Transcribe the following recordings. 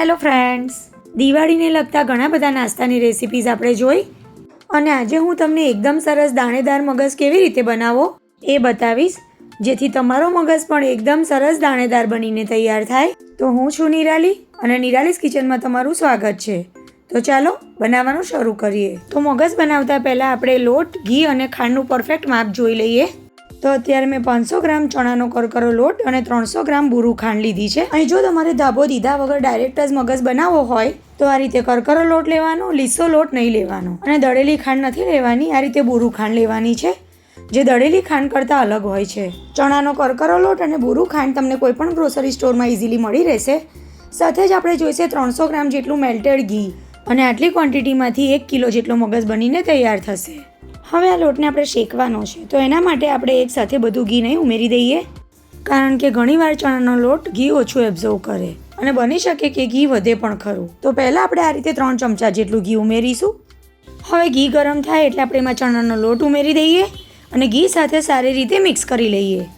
Hello friends, દિવાળીને લગતા ઘણા બધા નાસ્તાની રેસિપીઝ આપણે જોઈ અને આજે હું તમને એકદમ સરસ દાણેદાર મગજ કેવી રીતે બનાવો એ બતાવીશ. જેથી તમારો મગજ પણ એકદમ સરસ દાણેદાર બનીને તૈયાર થાય. તો હું છું નિરાલી અને નિરાલીસ કિચનમાં તમારું સ્વાગત છે. તો ચાલો બનાવવાનું શરૂ કરીએ. તો મગજ બનાવતા પહેલાં આપણે લોટ, ઘી અને ખાંડનું પરફેક્ટ માપ જોઈ લઈએ. તો અત્યારે મેં પાંચસો ગ્રામ ચણાનો કરકરો લોટ અને ત્રણસો ગ્રામ બુરુ ખાંડ લીધી છે. અહીં જો તમારે ધાબો દીધા વગર ડાયરેક્ટ જ મગજ બનાવવો હોય, તો આ રીતે કરકરો લોટ લેવાનો, લીસો લોટ નહીં લેવાનો. અને દળેલી ખાંડ નથી લેવાની, આ રીતે બુરું ખાંડ લેવાની છે. જે દળેલી ખાંડ કરતાં અલગ હોય છે. ચણાનો કરકરો લોટ અને બુરું ખાંડ તમને કોઈ પણ ગ્રોસરી સ્ટોરમાં ઇઝીલી મળી રહેશે. સાથે જ આપણે જોઈશે ત્રણસો ગ્રામ જેટલું મેલ્ટેડ ઘી. અને આટલી ક્વોન્ટિટીમાંથી એક કિલો જેટલો મગજ બનીને તૈયાર થશે. હવે આ લોટને આપણે શેકવાનો છે. તો એના માટે આપણે એક સાથે બધું ઘી નહીં ઉમેરી દઈએ. કારણ કે ઘણીવાર ચણાનો લોટ ઘી ઓછું એબ્ઝર્વ કરે અને બની શકે કે ઘી વધે પણ ખરું. તો પહેલાં આપણે આ રીતે ત્રણ ચમચા જેટલું ઘી ઉમેરીશું. હવે ઘી ગરમ થાય એટલે આપણે એમાં ચણાનો લોટ ઉમેરી દઈએ અને ઘી સાથે સારી રીતે મિક્સ કરી લઈએ.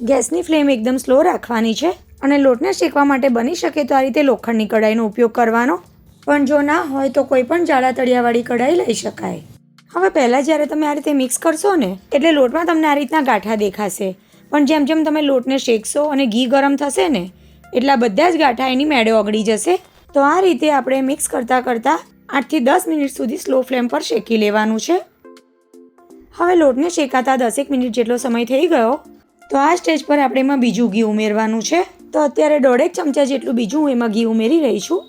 ગેસની ફ્લેમ એકદમ સ્લો રાખવાની છે અને લોટને શેકવા માટે બની શકે તો આ રીતે લોખંડની કઢાઈનો ઉપયોગ કરવાનો. પણ જો ના હોય તો કોઈ પણ જાડા તળિયાવાળી કઢાઈ લઈ શકાય. હવે પહેલાં જ્યારે તમે આ રીતે મિક્સ કરશો ને, એટલે લોટમાં તમને આ રીતના ગાંઠા દેખાશે. પણ જેમ જેમ તમે લોટને શેકશો અને ઘી ગરમ થશે ને, એટલા બધા જ ગાંઠા એની મેળે ઓગળી જશે. તો આ રીતે આપણે મિક્સ કરતાં કરતાં આઠથી દસ મિનિટ સુધી સ્લો ફ્લેમ પર શેકી લેવાનું છે. હવે લોટને શેકાતા દસેક મિનિટ જેટલો સમય થઈ ગયો, તો આ સ્ટેજ પર આપણે એમાં બીજું ઘી ઉમેરવાનું છે. તો અત્યારે દોઢેક ચમચા જેટલું બીજું એમાં ઘી ઉમેરી રહી છું.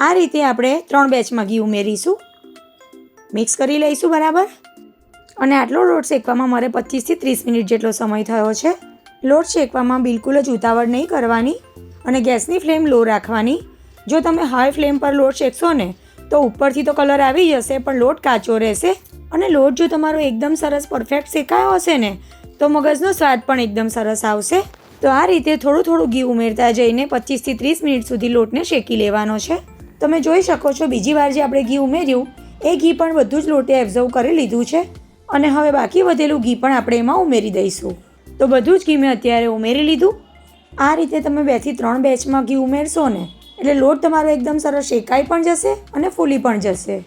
આ રીતે આપણે ત્રણ બેચમાં ઘી ઉમેરીશું. મિક્સ કરી લઈશું બરાબર? અને આટલો લોટ શેકવામાં મારે પચીસથી ત્રીસ મિનિટ જેટલો સમય થયો છે. લોટ શેકવામાં બિલકુલ જ ઉતાવળ નહીં કરવાની અને ગેસની ફ્લેમ લો રાખવાની. જો તમે હાઈ ફ્લેમ પર લોટ શેકશો ને, તો ઉપરથી તો કલર આવી જશે, પણ લોટ કાચો રહેશે. અને લોટ જો તમારો એકદમ સરસ પરફેક્ટ શેકાયો હશે ને, તો મગજનો સ્વાદ પણ એકદમ સરસ આવશે. તો આ રીતે થોડું થોડું ઘી ઉમેરતા જઈને પચીસથી ત્રીસ મિનિટ સુધી લોટને શેકી લેવાનો છે. તમે જોઈ શકો છો, બીજી વાર જે આપણે ઘી ઉમેર્યું એ ઘી પણ બધું જ લોટે એબ્ઝર્વ કરી લીધું છે અને હવે બાકી વધેલું ઘી પણ આપણે એમાં ઉમેરી દઈશું. તો બધું જ ઘી મેં અત્યારે ઉમેરી લીધું. આ રીતે તમે બેથી ત્રણ બેચમાં ઘી ઉમેરશો ને, એટલે લોટ તમારો એકદમ સરસ શેકાઈ પણ જશે અને ફૂલી પણ જશે.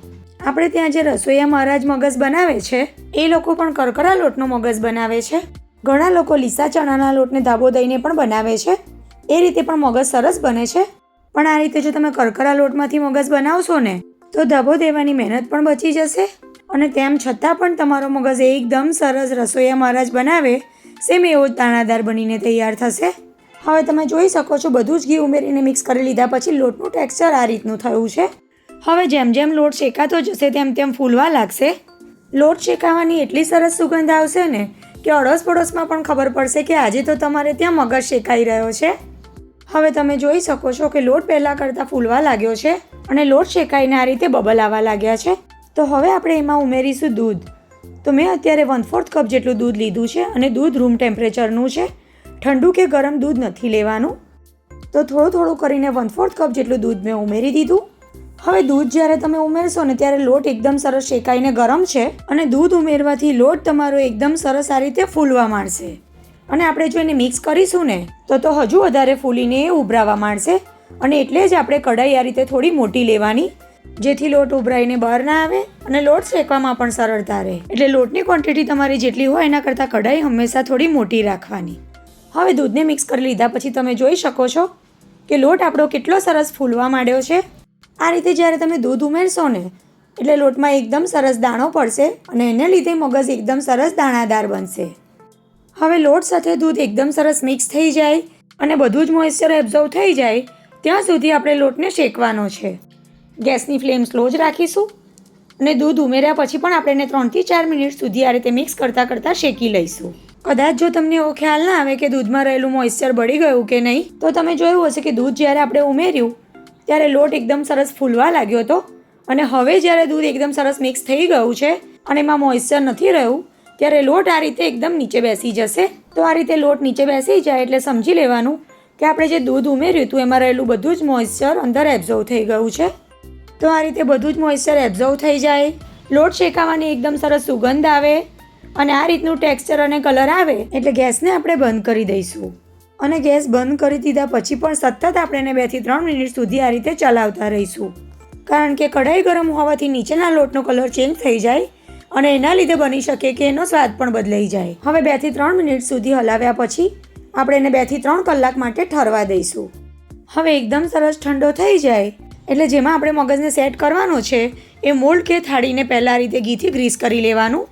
આપણે ત્યાં જે રસોઈયા મહારાજ મગજ બનાવે છે, એ લોકો પણ કરકરા લોટનો મગજ બનાવે છે. ઘણા લોકો લીસા ચણાના લોટને ધાબો દઈને પણ બનાવે છે. એ રીતે પણ મગજ સરસ બને છે. પણ આ રીતે જો તમે કરકરા લોટમાંથી મગજ બનાવશો ને તો ધાબો દેવાની મહેનત પણ બચી જશે અને તેમ છતાં પણ તમારો મગજ એકદમ સરસ રસોઈયા મહારાજ બનાવે સેમ એવો જ દાણાદાર બનીને તૈયાર થશે. હવે તમે જોઈ શકો છો, બધું જ ઘી ઉમેરીને મિક્સ કરી લીધા પછી લોટનું ટેક્સચર આ રીતનું થયું છે. હવે જેમ જેમ લોટ શેકાતો જશે તેમ તેમ ફૂલવા લાગશે. લોટ શેકાવાની એટલી સરસ સુગંધ આવશે ને કે અડોસ પડોશમાં પણ ખબર પડશે કે આજે તો તમારે ત્યાં મગજ શેકાઈ રહ્યો છે. હવે તમે જોઈ શકો છો કે લોટ પહેલાં કરતાં ફૂલવા લાગ્યો છે. અને લોટ શેકાઈને આ રીતે બબલ આવવા લાગ્યા છે. તો હવે આપણે એમાં ઉમેરીશું દૂધ. તો મેં અત્યારે વન ફોર્થ કપ જેટલું દૂધ લીધું છે અને દૂધ રૂમ ટેમ્પરેચરનું છે. ઠંડુ કે ગરમ દૂધ નથી લેવાનું. તો થોડું થોડું કરીને વન ફોર્થ કપ જેટલું દૂધ મેં ઉમેરી દીધું. હવે દૂધ જ્યારે તમે ઉમેરશો ને ત્યારે લોટ એકદમ સરસ શેકાઈને ગરમ છે અને દૂધ ઉમેરવાથી લોટ તમારો એકદમ સરસ આ રીતે ફૂલવા માંડશે. અને આપણે જો એને મિક્સ કરીશું ને, તો તો હજુ વધારે ફૂલીને એ ઉભરાવા માંડશે. અને એટલે જ આપણે કઢાઈ આ રીતે થોડી મોટી લેવાની, જેથી લોટ ઉભરાઈને બહાર ના આવે અને લોટ શેકવામાં પણ સરળતા રહે. એટલે લોટની ક્વોન્ટિટી તમારી જેટલી હોય એના કરતાં કઢાઈ હંમેશા થોડી મોટી રાખવાની. હવે દૂધને મિક્સ કરી લીધા પછી તમે જોઈ શકો છો કે લોટ આપણો કેટલો સરસ ફૂલવા માંડ્યો છે. આ રીતે જ્યારે તમે દૂધ ઉમેરશો ને, એટલે લોટમાં એકદમ સરસ દાણો પડશે અને એને લીધે મગજ એકદમ સરસ દાણાદાર બનશે. હવે લોટ સાથે દૂધ એકદમ સરસ મિક્સ થઈ જાય અને બધું જ મોઇશ્ચર એબ્ઝર્વ થઈ જાય ત્યાં સુધી આપણે લોટને શેકવાનો છે. ગેસની ફ્લેમ સ્લો જ રાખીશું અને દૂધ ઉમેર્યા પછી પણ આપણે એને ત્રણથી ચાર મિનિટ સુધી આ રીતે મિક્સ કરતાં કરતાં શેકી લઈશું. કદાચ જો તમને એવો ખ્યાલ ના આવે કે દૂધમાં રહેલું મોઇશ્ચર બળી ગયું કે નહીં, તો તમે જોયું હશે કે દૂધ જ્યારે આપણે ઉમેર્યું, ત્યારે લોટ એકદમ સરસ ફૂલવા લાગ્યો હતો અને હવે જ્યારે દૂધ એકદમ સરસ મિક્સ થઈ ગયું છે અને એમાં મોઇશ્ચર નથી રહ્યું, ત્યારે લોટ આ રીતે એકદમ નીચે બેસી જશે. તો આ રીતે લોટ નીચે બેસી જાય એટલે સમજી લેવાનું કે આપણે જે દૂધ ઉમેર્યું હતું, એમાં રહેલું બધું જ મોઇશ્ચર અંદર એબ્ઝર્વ થઈ ગયું છે. તો આ રીતે બધું જ મોઇશ્ચર એબ્ઝર્વ થઈ જાય. લોટ શેકાવાની એકદમ સરસ સુગંધ આવે અને આ રીતનું ટેક્સચર અને કલર આવે એટલે ગેસને આપણે બંધ કરી દઈશું. અને ગેસ બંધ કરી દીધા પછી પણ સતત આપણે એને બેથી ત્રણ મિનિટ સુધી આ રીતે ચલાવતા રહીશું. કારણ કે કઢાઈ ગરમ હોવાથી નીચેના લોટનો કલર ચેન્જ થઈ જાય અને એના લીધે બની શકે કે એનો સ્વાદ પણ બદલાઈ જાય. હવે બેથી ત્રણ મિનિટ સુધી હલાવ્યા પછી આપણે એને બેથી ત્રણ કલાક માટે ઠરવા દઈશું. હવે એકદમ સરસ ઠંડો થઈ જાય, એટલે જેમાં આપણે મગજને સેટ કરવાનો છે, એ મોલ્ડ કે થાળીને પહેલાં રીતે ઘીથી ગ્રીસ કરી લેવાનું,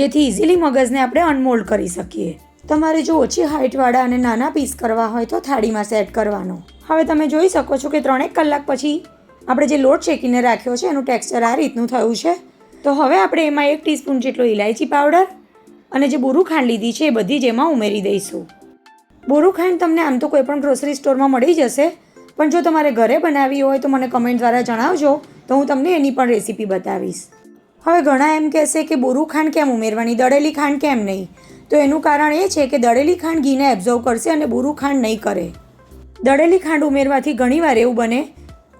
જેથી ઇઝીલી મગજને આપણે અનમોલ્ડ કરી શકીએ. તમારે જો ઓછી હાઇટવાળા અને નાના પીસ કરવા હોય તો થાળીમાં સેટ કરવાનો. હવે તમે જોઈ શકો છો કે ત્રણેક કલાક પછી આપણે જે લોટ શેકીને રાખ્યો છે, એનું ટેક્સચર આ રીતનું થયું છે. તો હવે આપણે એમાં એક ટીસ્પૂન જેટલો ઇલાયચી પાવડર અને જે બુરું ખાંડ લીધી છે, એ બધી જ એમાં ઉમેરી દઈશું. બોરું ખાંડ તમને આમ તો કોઈ પણ ગ્રોસરી સ્ટોરમાં મળી જશે. પણ જો તમારે ઘરે બનાવવી હોય તો મને કમેન્ટ દ્વારા જણાવજો, તો હું તમને એની પણ રેસીપી બતાવીશ. હવે ઘણા એમ કહેશે કે બોરું ખાંડ કેમ ઉમેરવાની, દળેલી ખાંડ કેમ નહીં? તો એનું કારણ એ છે કે દળેલી ખાંડ ઘીને એબ્ઝોર્વ કરશે અને બોરું ખાંડ નહીં કરે. દળેલી ખાંડ ઉમેરવાથી ઘણીવાર એવું બને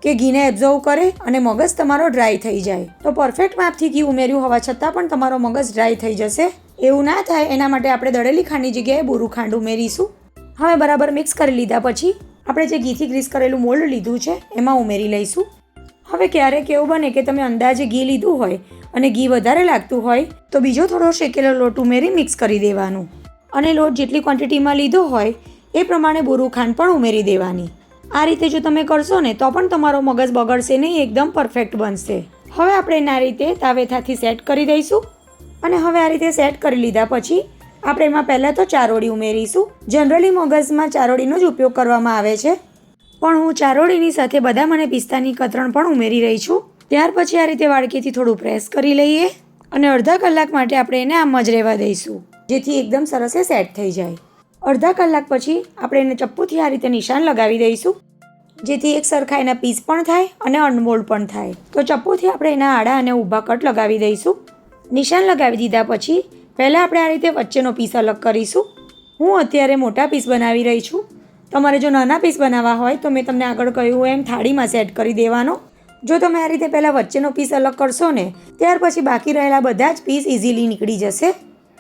કે ઘીને એબ્ઝોર્વ કરે અને મગજ તમારો ડ્રાય થઈ જાય. તો પરફેક્ટ માપથી ઘી ઉમેર્યું હોવા છતાં પણ તમારો મગજ ડ્રાય થઈ જશે. એવું ના થાય, એના માટે આપણે દળેલી ખાંડની જગ્યાએ બોરું ખાંડ ઉમેરીશું. હવે બરાબર મિક્સ કરી લીધા પછી આપણે જે ઘીથી ગ્રીસ કરેલું મોલ્ડ લીધું છે, એમાં ઉમેરી લઈશું. હવે ક્યારેક એવું બને કે તમે અંદાજે ઘી લીધું હોય અને ઘી વધારે લાગતું હોય, તો બીજો થોડો શેકેલો લોટ ઉમેરી મિક્સ કરી દેવાનું. અને લોટ જેટલી ક્વોન્ટિટીમાં લીધો હોય, એ પ્રમાણે બોરું ખાંડ પણ ઉમેરી દેવાની. આ રીતે જો તમે કરશો ને, તો પણ તમારો મગજ બગડશે નહીં, એકદમ પરફેક્ટ બનશે. હવે આપણે એના રીતે તાવેથાથી સેટ કરી દઈશું. અને હવે આ રીતે સેટ કરી લીધા પછી આપણે એમાં પહેલાં તો ચારોળી ઉમેરીશું. જનરલી મગજમાં ચારોળીનો જ ઉપયોગ કરવામાં આવે છે. પણ હું ચારોળીની સાથે બદામ અને પિસ્તાની કતરણ પણ ઉમેરી રહી છું. ત્યાર પછી આ રીતે વાડકીથી થોડું પ્રેસ કરી લઈએ અને અડધા કલાક માટે આપણે એને આમ જ રહેવા દઈશું. જેથી એકદમ સરસ એ સેટ થઈ જાય. અડધા કલાક પછી આપણે એને ચપ્પુથી આ રીતે નિશાન લગાવી દઈશું. જેથી એક સરખા એના પીસ પણ થાય અને અનમોલ્ડ પણ થાય. તો ચપ્પુથી આપણે એના આડા અને ઊભા કટ લગાવી દઈશું. નિશાન લગાવી દીધા પછી પહેલાં આપણે આ રીતે વચ્ચેનો પીસ અલગ કરીશું. હું અત્યારે મોટા પીસ બનાવી રહી છું. તમારે જો નાના પીસ બનાવવા હોય તો મેં તમને આગળ કહ્યું એમ થાળીમાં સેટ કરી દેવાનો. જો તમે આ રીતે પહેલાં વચ્ચેનો પીસ અલગ કરશો ને, ત્યાર પછી બાકી રહેલા બધા જ પીસ ઇઝીલી નીકળી જશે.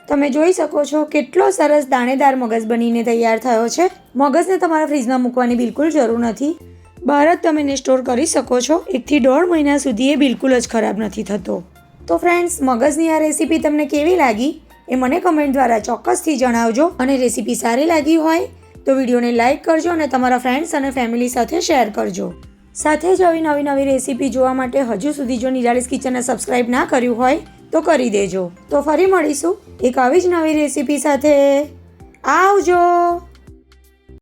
તમે જોઈ શકો છો કેટલો સરસ દાણેદાર મગજ બનીને તૈયાર થયો છે. મગજને તમારા ફ્રીજમાં મૂકવાની બિલકુલ જરૂર નથી. બહાર જ તમે એને સ્ટોર કરી શકો છો. એકથી દોઢ મહિના સુધી એ બિલકુલ જ ખરાબ નથી થતો. તો ફ્રેન્ડ્સ મગજની આ રેસીપી તમને કેવી લાગી? એ મને કમેન્ટ દ્વારા ચોક્કસથી જણાવજો. અને રેસીપી સારી લાગી હોય તો વિડીયોને લાઇક કરજો અને તમારા ફ્રેન્ડ્સ અને ફેમિલી સાથે શેર કરજો. સાથે જ આવી નવી નવી રેસીપી જોવા માટે હજુ સુધી જો નિરાલીસ કિચનને સબસ્ક્રાઇબ ના કર્યું હોય તો કરી દેજો. તો ફરી મળીશું એક આવી જ નવી રેસીપી સાથે. આવજો!